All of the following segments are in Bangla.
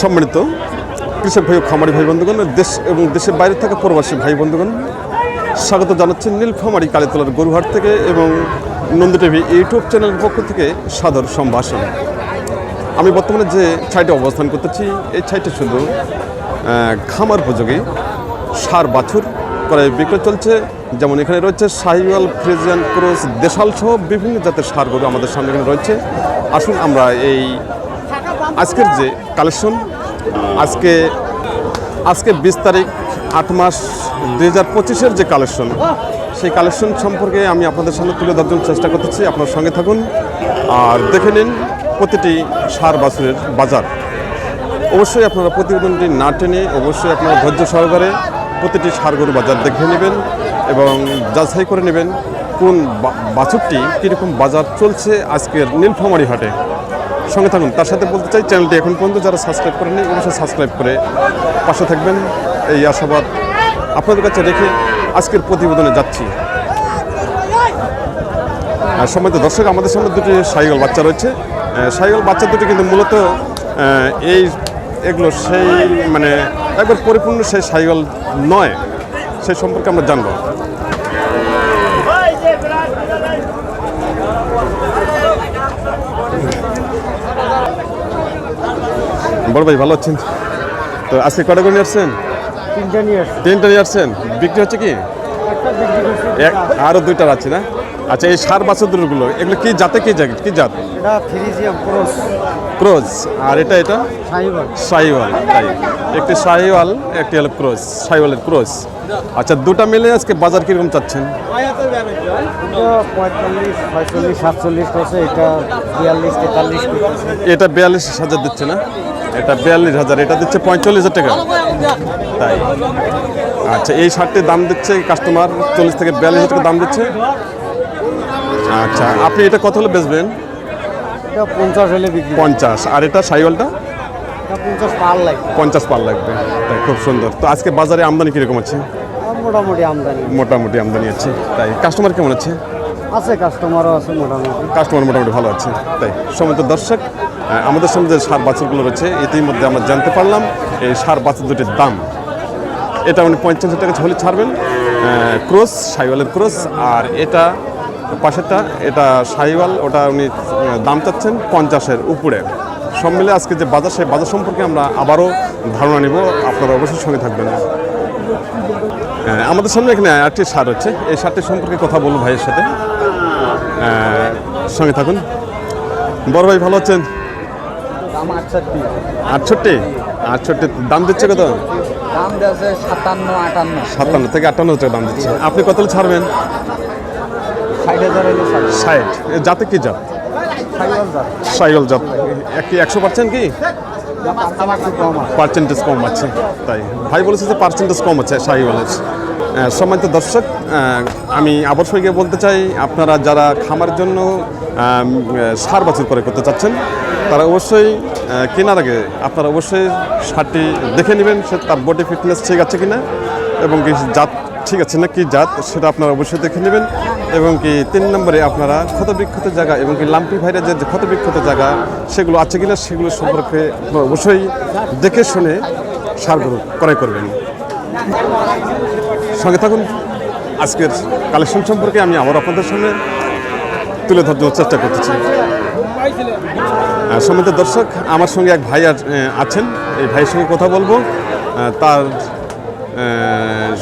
সম্মানিত কৃষক ভাই খামারি ভাই বন্ধুগণ, দেশ এবং দেশের বাইরে থাকা প্রবাসী ভাই বন্ধুগণ, স্বাগত জানাচ্ছি নীলফামারি কালীতলার গরুহাট থেকে এবং নন্দী টিভি ইউটিউব চ্যানেলের পক্ষ থেকে সাদর সম্ভাষণ। আমি বর্তমানে যে ছাইটে অবস্থান করতেছি, এই ছাইটে শুধু খামার উপযোগী, সার বাছুর করে বিক্রয় চলছে। যেমন এখানে রয়েছে সাহিওয়াল ফ্রিজিয়ান, ক্রোস, দেশাল সহ বিভিন্ন জাতের সার গরু আমাদের সামনে এখানে রয়েছে। আসুন আমরা এই আজকের যে কালেকশন আজকে আজকে বিশ তারিখ আট মাস দুই হাজার পঁচিশের যে কালেকশন সেই কালেকশন সম্পর্কে আমি আপনাদের সামনে তুলে ধরার জন্য চেষ্টা করতেছি। আপনার সঙ্গে থাকুন আর দেখে নিন প্রতিটি সার বাছুরের বাজার। অবশ্যই আপনারা প্রতিবেদনটি না টেনে অবশ্যই আপনারা ধৈর্য সহকারে প্রতিটি সার গরু বাজার দেখে নেবেন এবং যাচাই করে নেবেন কোন বাছুরটি কীরকম বাজার চলছে আজকের নীলফামারি হাটে। সঙ্গে থাকুন। তার সাথে বলতে চাই, চ্যানেলটি এখন পর্যন্ত যারা সাবস্ক্রাইব করেনি অবশ্যই সাবস্ক্রাইব করে পাশে থাকবেন। এই আশাবাদ আপনাদের কাছে রেখে আজকের প্রতিবেদনে যাচ্ছি। আর সম্মানিত দর্শক, আমাদের সামনে দুটি সাইকেল বাচ্চা রয়েছে। সাইকেল বাচ্চা দুটি কিন্তু মূলত এই এগুলো সেই মানে একবার পরিপূর্ণ সেই সাইকেল নয়, সেই সম্পর্কে আমরা জানব। বড় ভাই ভালো আছেন? তো আজকে কটা করে নিয়ে আসছেন? তিনটা নিয়ে আসছেন? বিক্রি হচ্ছে কি? আরও দুইটা। আছে না? আচ্ছা এই সার বাছুরগুলো এগুলো কি জাতে কি জাত কি জাত? এটা ফ্রিজিয়াম ক্রস। ক্রোজ আর এটা এটা? সাইবার শাহিওয়াল তাই। একটি শাহিওয়াল একটি হলো ক্রোজ শাহিওয়ালের ক্রোজ আচ্ছা দুটা মিলে আজকে বাজার কীরকম চাচ্ছেন? এটা বিয়াল্লিশ হাজার দিচ্ছে না? এটা বিয়াল্লিশ হাজার এটা দিচ্ছে পঁয়তাল্লিশ হাজার টাকা। তাই। আচ্ছা এই শার্টটির দাম দিচ্ছে কাস্টমার চল্লিশ থেকে বিয়াল্লিশ হাজার টাকা দাম দিচ্ছে। আচ্ছা আপনি এটা কত হলে বেচবেন? এটা পঞ্চাশ হলে পঞ্চাশ। আর এটা শাহিওয়ালটা এটা পঞ্চাশ পার লাগবে পঞ্চাশ পার লাগবে তাই খুব সুন্দর। তো আজকে বাজারে আমদানি কীরকম আছে? মোটামুটি আমদানি। মোটামুটি আমদানি আছে। তাই কাস্টমার কেমন আছে? আছে কাস্টমারও আছে মোটামুটি। কাস্টমার মোটামুটি ভালো আছে। তাই সমস্ত দর্শক। আমাদের সামনে যে সার বাছুরগুলো রয়েছে, ইতিমধ্যে আমরা জানতে পারলাম এই সার বাছুর দুটির দাম। এটা উনি পঞ্চাশ হাজার টাকা হলে ছাড়বেন। ক্রস, সাইওয়ালের ক্রস, আর এটা পাশেরটা, এটা সাইওয়াল, ওটা উনি দাম চাচ্ছেন পঞ্চাশের উপরে। সব মিলে আজকে যে বাজার, সেই বাজার সম্পর্কে আমরা আবারও ধারণা নিব। আপনারা অবশ্যই সঙ্গে থাকবেন। আমাদের সামনে এখানে একটি সার হচ্ছে এই সারটি সম্পর্কে কথা বলব ভাইয়ের সাথে। সঙ্গে থাকুন। বড় ভাই, ভালো আছেন? দাম আটষট্টি। আটষট্টি? আটষট্টি দাম দিচ্ছে কত? দাম দিয়েছে সাতান্ন আটান্ন। সাতান্ন থেকে আটান্ন টাকা দাম দিচ্ছে। আপনি কত ছাড়বেন? ষাট জাতে কি জাত? সাইকেল জাত। এক কি একশো পার্সেন্ট কি? একটু পার্সেন্টেজ কম আছে। তাই। ভাই বলেছে যে পার্সেন্টেজ কম আছে সাইকেলের সম্মানিত দর্শক আমি অবশ্যই গিয়ে বলতে চাই আপনারা যারা খামার জন্য সার বাছুর করে করতে চাচ্ছেন তারা অবশ্যই কেনার আগে আপনারা অবশ্যই সারটি দেখে নেবেন সে তার বডি ফিটনেস ঠিক আছে কিনা এবং কি জাত ঠিক আছে না কি জাত সেটা আপনারা অবশ্যই দেখে নেবেন এবং কি তিন নম্বরে আপনারা ক্ষতবিক্ষত জায়গা এবং কি লাম্পি ভাইরাস যে ক্ষতবিক্ষত জায়গা সেগুলো আছে কিনা সেগুলো সম্পর্কে আপনারা অবশ্যই দেখে শুনে সারগুলো ক্রয় করবেন। সঙ্গে থাকুন, আজকের কালেকশন সম্পর্কে আমি আবার আপনাদের সামনে তুলে ধরার চেষ্টা করতেছি। সম্মানিত দর্শক আমার সঙ্গে এক ভাই আছ- আছেন। এই ভাইয়ের সঙ্গে কথা বলব। তার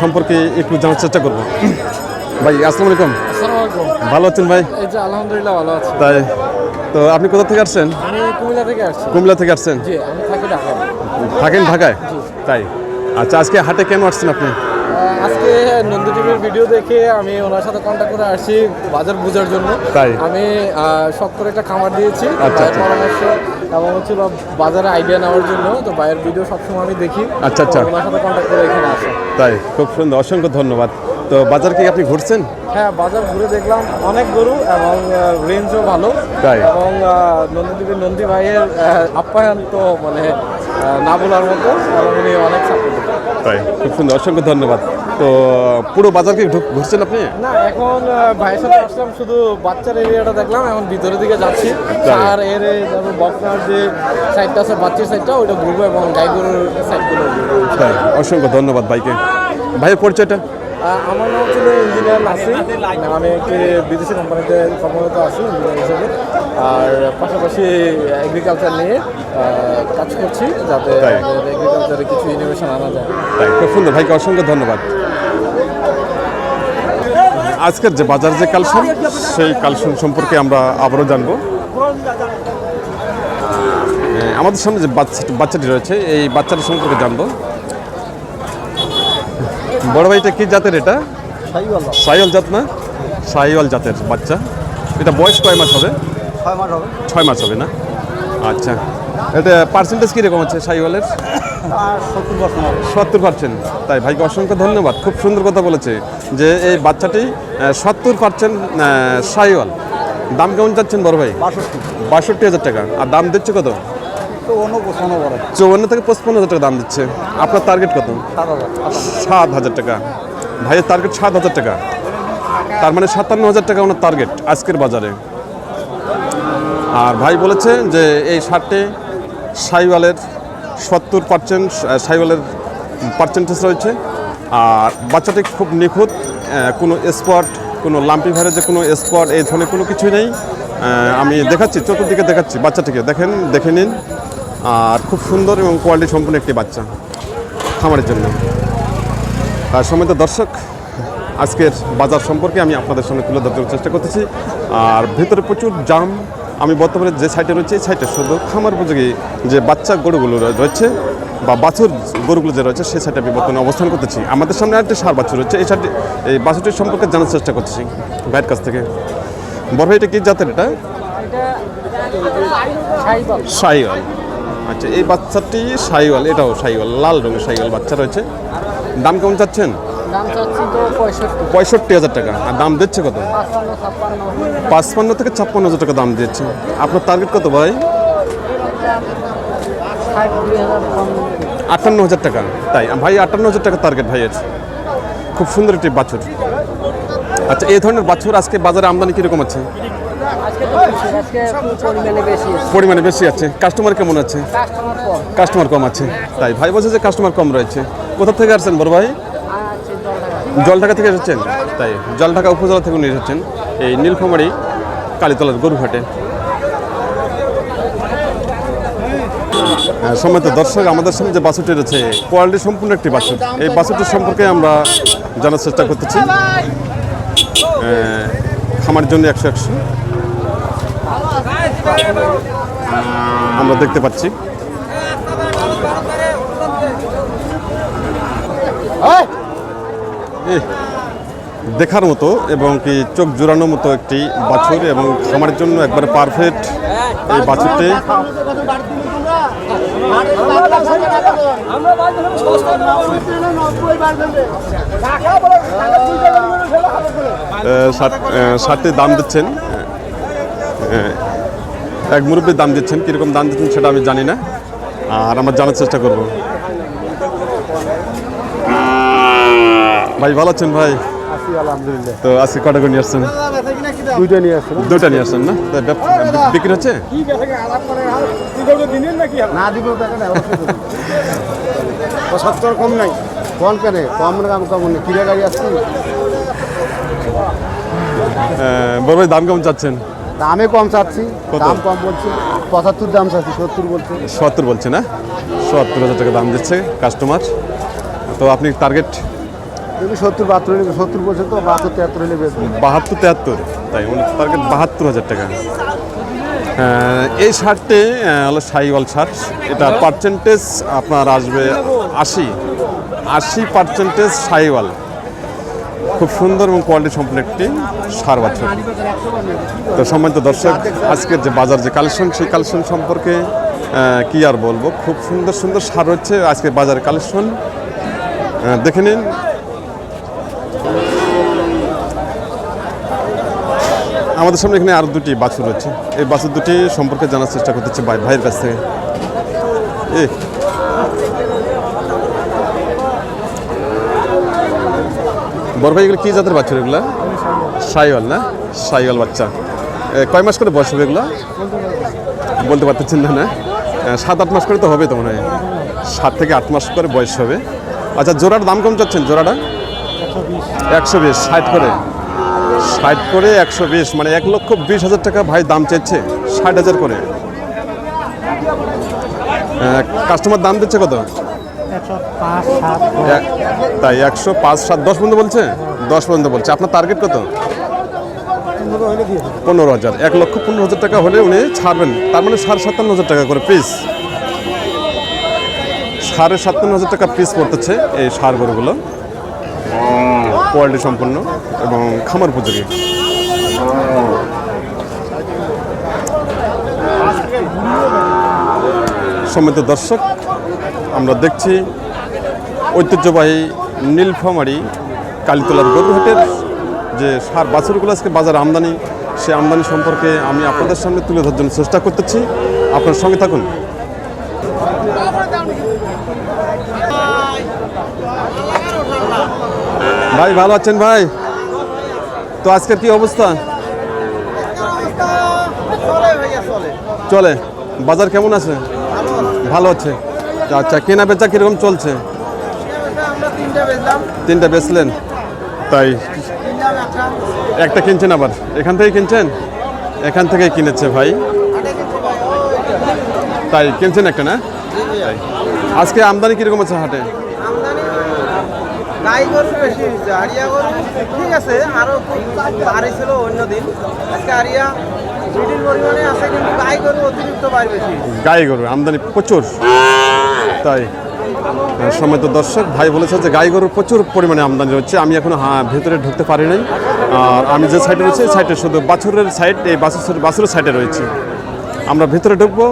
সম্পর্কে একটু জানার চেষ্টা করব। ভাই আসসালামু আলাইকুম। ভালো আছেন ভাই? আলহামদুলিল্লাহ ভালো আছি। তাই। তো আপনি কোথা থেকে আসছেন? কুমিল্লা থেকে আসছি। কুমিল্লা থেকে আসছেন? থাকেন ঢাকায়? তাই। আচ্ছা আজকে হাটে কেন আসছেন আপনি? আজকে নন্দী টিভির ভিডিও দেখে আমি ওনার সাথে কন্ট্যাক্ট করে আসছি বাজার বোঝার জন্য তাই? আমি শখ করে একটা খামার দিয়েছি আচ্ছা, ভাইয়ের আচ্ছা। পরামর্শ এবং হচ্ছিল বাজারে আইডিয়া নেওয়ার জন্য তো ভাইয়ের ভিডিও সবসময় আমি দেখি আচ্ছা, আচ্ছা। ওনার সাথে কন্ট্যাক্ট করে এখানে আসা তাই খুব সুন্দর অসংখ্য ধন্যবাদ তো বাজার কি আপনি ঘুরছেন হ্যাঁ বাজার ঘুরে দেখলাম অনেক গরু এবং রেঞ্জও ভালো তাই? এবং নন্দীদেবীর নন্দী ভাইয়ের আপ্যায়ন তো মানে না বলার মতো এবং উনি অনেক সাপোর্ট তাই? খুব সুন্দর অসংখ্য ধন্যবাদ। তো পুরো বাজারকে ঘুরছেন আপনি? না এখন ভাইয়ের সাথে আসলাম শুধু বাচ্চার এরিয়াটা দেখলাম এখন ভিতরের দিকে যাচ্ছি। আর এর তারপর বকনার যে সাইডটা আছে বাচ্চার সাইডটা ওইটা ঘুরবো এবং গাইগুলোর সাইডগুলো ঘুরবো। অসংখ্য ধন্যবাদ ভাইকে। ভাইয়ের পরিচয়টা? আমার নাম ছিল ইঞ্জিনিয়ার নাসির। আমি একটি বিদেশি কোম্পানিতে কর্মরত আছি ইঞ্জিনিয়ার হিসেবে। আর পাশাপাশি এগ্রিকালচার নিয়ে কাজ করছি যাতে। এগ্রিকালচারে কিছু ইনোভেশন আনা যায়। খুব সুন্দর ভাইকে অসংখ্য ধন্যবাদ। আজকের যে বাজার যে কালসন সেই কালসন সম্পর্কে আমরা আবারও জানব। আমাদের সামনে যে বাচ্চা বাচ্চাটি রয়েছে এই বাচ্চাটি সম্পর্কে জানব। বড় ভাইটা কি জাতের এটা? সাইওয়াল জাত। না? সাইওয়াল জাতের বাচ্চা। এটা বয়স কয় মাস হবে? ছয় মাস হবে। ছয় মাস হবে না? আচ্ছা। এটা পার্সেন্টেজ কীরকম আছে সাইওয়ালের? সত্তর পার্সেন্ট তাই ভাইকে অসংখ্য ধন্যবাদ। খুব সুন্দর কথা বলেছে যে এই বাচ্চাটি সত্তর পার্সেন্ট সাইওয়াল। দাম কেমন চাচ্ছেন বড় ভাই? বাষট্টি হাজার টাকা। আর দাম দিচ্ছে কত? চৌবান্ন থেকে পঁচপান্ন হাজার টাকা দাম দিচ্ছে। আপনার টার্গেট কত? সাত হাজার টাকা। ভাইয়ের টার্গেট সাত হাজার টাকা। তার মানে সাতান্ন হাজার টাকা ওনার টার্গেট আজকের বাজারে। আর ভাই বলেছে যে এই শার্টে সাইওয়ালের সত্তর পার্সেন্ট সাইওয়ালের পার্সেন্টেজ রয়েছে। আর বাচ্চাটি খুব নিখুঁত কোনো স্পট কোনো লাম্পি যে কোনো স্পট এই ধরনের কোনো কিছুই নেই। আমি দেখাচ্ছি চতুর্দিকে দেখাচ্ছি বাচ্চাটিকে। দেখেন দেখে নিন। আর খুব সুন্দর এবং কোয়ালিটি সম্পন্ন একটি বাচ্চা খামারের জন্য। আর সম্মানিত দর্শক আজকের বাজার সম্পর্কে আমি আপনাদের সামনে তুলে ধরতে চেষ্টা করতেছি। আর ভেতরে প্রচুর জাম আমি বর্তমানে যে সাইটে রয়েছে এই সাইটে শুধু খামার উপযোগী যে বাচ্চা গরুগুলো রয়েছে বা বাছুর গরুগুলো যে রয়েছে সেই সাইটে আমি বর্তমানে অবস্থান করতেছি। আমাদের সামনে আরেকটি সার বাছুর রয়েছে এই সাইটে এই বাছুরটির সম্পর্কে জানার চেষ্টা করতেছি ভাইয়ের কাছ থেকে। বড় ভাই এটা কি জাতের এটা সাইওয়াল। আচ্ছা এই বাচ্চাটি সাইওয়াল এটাও সাইওয়াল লাল রঙের সাইওয়াল বাচ্চা রয়েছে। দাম কেমন চাচ্ছেন? পঁয়ষট্টি। হাজার টাকা। আর দাম দিচ্ছে কত? পাঁচপান্ন থেকে ছাপ্পান্ন হাজার টাকা দাম দিচ্ছে। আপনার টার্গেট কত ভাই? আটান্ন হাজার টাকা। তাই ভাই আটান্ন হাজার টাকা টার্গেট ভাইয়ের খুব সুন্দর একটি বাছুর। আচ্ছা এই ধরনের বাছুর আজকে বাজারে আমদানি কীরকম আছে? পরিমাণে বেশি আছে। কাস্টমার কেমন আছে? কাস্টমার কম। আছে। তাই ভাই বলছে যে কাস্টমার কম রয়েছে। কোথা থেকে আসছেন বড় ভাই? জলঢাকা থেকে এসেছেন? তাই জলঢাকা উপজেলা থেকে উনি এসেছেন। এই নীলফামারি কালীতলার গরুঘাটে সম্মানিত দর্শক আমাদের সামনে যে বাসুটি রয়েছে কোয়ালিটি সম্পূর্ণ একটি বাসুর এই বাসুটির সম্পর্কে আমরা জানার চেষ্টা করতেছি। আহ, খামারের জন্য একশো একশো। আমরা দেখতে পাচ্ছি। দেখার মতো এবং কি চোখ জোড়ানোর মতো একটি বাছুর এবং খামারের জন্য একবারে পারফেক্ট এই বাছুরটি। শার্টটির দাম দিচ্ছেন। এক মুরব্বীর দাম দিচ্ছেন কীরকম দাম দিচ্ছেন সেটা আমি জানি না। আর আমরা জানার চেষ্টা করব। ভাই ভালো আছেন ভাই? তো আজকে কটা করে নিয়ে আসছেন? দুইটা নিয়ে আসছে দুটা নিয়ে আসছেন না? বিক্রি হচ্ছে? সত্তর কম নাই। কম কেন? কম দাম কম নেই কিরা গাড়ি আসছি? বড় ভাই দাম কেমন চাচ্ছেন? দামে কম চাচ্ছি? দাম কম বলছি। পঁচাত্তর দাম চাচ্ছি সত্তর বলছে। সত্তর বলছে না? সত্তর হাজার টাকা দাম দিচ্ছে কাস্টমার তো আপনি টার্গেট যদি সত্তর বাহাত্তর হলে সত্তর বলছে তো বাহাত্তর তিয়াত্তর হলে বেশি বাহাত্তর তেহাত্তর? তাই টার্গেট বাহাত্তর হাজার টাকা। এই শার্টটি আহ, হলো সাইওয়াল শার্ট। এটা পার্সেন্টেজ আপনার আসবে আশি। আশি পার্সেন্টেজ সাইওয়াল। খুব সুন্দর এবং কোয়ালিটি সম্পন্ন একটি সার বাছুর। তো সম্মানিত দর্শক, আজকের যে বাজার যে কালেকশন, সেই কালেকশন সম্পর্কে কি আর বলব? খুব সুন্দর সুন্দর সার হচ্ছে আজকে বাজারের কালেকশন। দেখে নিন। আমাদের সামনে এখানে আরও দুটি বাছুর রয়েছে। এই বাছুর দুটি সম্পর্কে জানার চেষ্টা করতেছে ভাই ভাইয়ের কাছ থেকে। এ বড় ভাই এগুলো কী জাতের বাচ্চা এগুলো? সাইওয়াল না? সাইওয়াল বাচ্চা। কয় মাস করে বয়স হবে এগুলো? বলতে পারতেছেন না না? সাত, আট মাস করে তো হবে তো মনে হয়। সাত থেকে আট মাস করে বয়স হবে। আচ্ছা জোড়ার দাম কম চাচ্ছেন জোড়াটা? একশো বিশ, ষাট করে। ষাট করে একশো বিশ মানে এক লক্ষ বিশ হাজার টাকা ভাই দাম চাইছে, ষাট হাজার করে। কাস্টমার দাম দিচ্ছে কত? তাই একশো পাঁচ সাত, দশ পর্যন্ত বলছে? দশ পর্যন্ত বলছে। আপনার টার্গেট কত? পনেরো হাজার। এক লক্ষ পনেরো হাজার টাকা হলে উনি ছাড়বেন। তার মানে সাড়ে সাতান্ন হাজার টাকা করে পিস সাড়ে সাতান্ন হাজার টাকা পিস পড়তেছে এই সার গরুগুলো। কোয়ালিটি সম্পন্ন এবং খামার উপযোগী। সম্মিত দর্শক আমরা দেখছি ঐতিহ্যবাহী নীলফামারি কালীতলার গরুহাটের যে সার বাছুরগুলো আজকে বাজার আমদানি সে আমদানি সম্পর্কে আমি আপনাদের সামনে তুলে ধরার জন্য চেষ্টা করতেছি। আপনার সঙ্গে থাকুন। ভাই ভালো আছেন ভাই? তো আজকের কি অবস্থা? চলে বাজার কেমন আছে। ভালো আছে। আচ্ছা কেনা বেচা কীরকম চলছে? আমরা তিনটা বেচলেন? তাই। একটা কিনছেন আবার। এখান থেকে কিনছেন? এখান থেকেই কিনেছে ভাই। তাই কিনছেন একটা না? আজকে আমদানি কীরকম আছে হাটে? গাই গরু বেশি হয়েছে আরিয়া গরু। ঠিক আছে আরও বাড়ি ছিল অন্য দিন আজকে আরিয়া মিডিল পরিমাণে আছে কিন্তু গাই গরু অতিরিক্ত বাড়ি বেশি গাই গরু আমদানি প্রচুর। তাই সময় দর্শক, ভাই বলেছে যে গাই গরুর প্রচুর পরিমাণে আমদানি হচ্ছে আমি এখনও হ্যাঁ ভেতরে ঢুকতে পারি নাই। আর আমি যে সাইডে রয়েছে সাইডে শুধু বাছুরের সাইড এই বাছুর, বাছুরের সাইডে রয়েছে। আমরা ভেতরে ঢুকবো।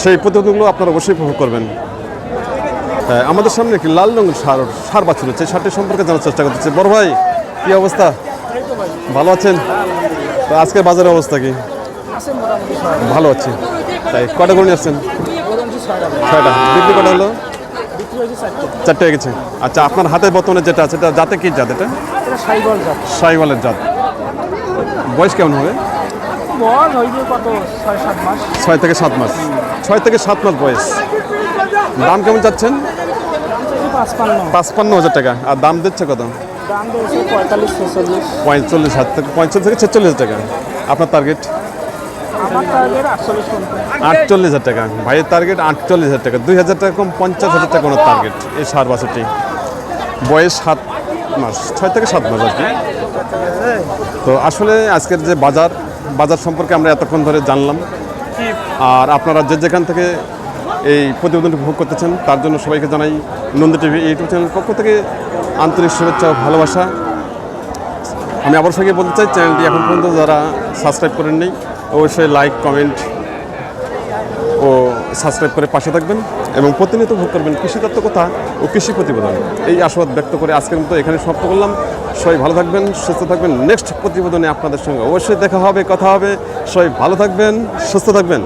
সেই প্রতিবেদনগুলো আপনারা অবশ্যই উপভোগ করবেন। আমাদের সামনে একটি লাল রঙের সার সার বাছুর হচ্ছে সারটি সম্পর্কে জানার চেষ্টা করতেছে। বড় ভাই, কী অবস্থা? ভালো আছেন? আজকের বাজারের অবস্থা কি? ভালো আছে। তাই, কটা করে আসছেন? ছয়টা বিক্রি কটা হলো? চারটে। গেছে আচ্ছা আপনার হাতে বর্তমানে যেটা আছে এটা জাতে কি জাত এটা? সাইওয়ালের জাত। বয়স কেমন হবে? ছয় থেকে সাত মাস। ছয় থেকে সাত মাস বয়স। দাম কেমন চাচ্ছেন? পাঁচপান্ন। হাজার টাকা। আর দাম দিচ্ছে কত? পঁয়তাল্লিশ হাজার থেকে পঁয়তাল্লিশ থেকে ছেচল্লিশ টাকা। আপনার টার্গেট আটচল্লিশ হাজার টাকা। ভাইয়ের টার্গেট আটচল্লিশ হাজার টাকা। দুই হাজার টাকা কম পঞ্চাশ হাজার টাকা ওনার টার্গেট এই সার বাছরটি বয়স সাত মাস, ছয় থেকে সাত মাস আর কি। তো আসলে আজকের যে বাজার বাজার সম্পর্কে আমরা এতক্ষণ ধরে জানলাম। আর আপনারা যে যেখান থেকে এই প্রতিবেদনটি উপভোগ করতেছেন, তার জন্য সবাইকে জানাই নন্দী টিভি ইউটিউব চ্যানেল পক্ষ থেকে আন্তরিক শুভেচ্ছা ভালোবাসা। আমি আবার সঙ্গে বলতে চাই, চ্যানেলটি এখন পর্যন্ত যারা সাবস্ক্রাইব করেন নেই অবশ্যই লাইক কমেন্ট ও সাবস্ক্রাইব করে পাশে থাকবেন এবং প্রতিনিয়ত ভোগ করবেন কৃষিতত্ত্ব কথা ও কৃষি প্রতিবেদন। এই আশাবাদ ব্যক্ত করে আজকের মতো এখানে সমাপ্ত করলাম। সবাই ভালো থাকবেন, সুস্থ থাকবেন। নেক্সট প্রতিবেদনে আপনাদের সঙ্গে অবশ্যই দেখা হবে, কথা হবে। সবাই ভালো থাকবেন, সুস্থ থাকবেন।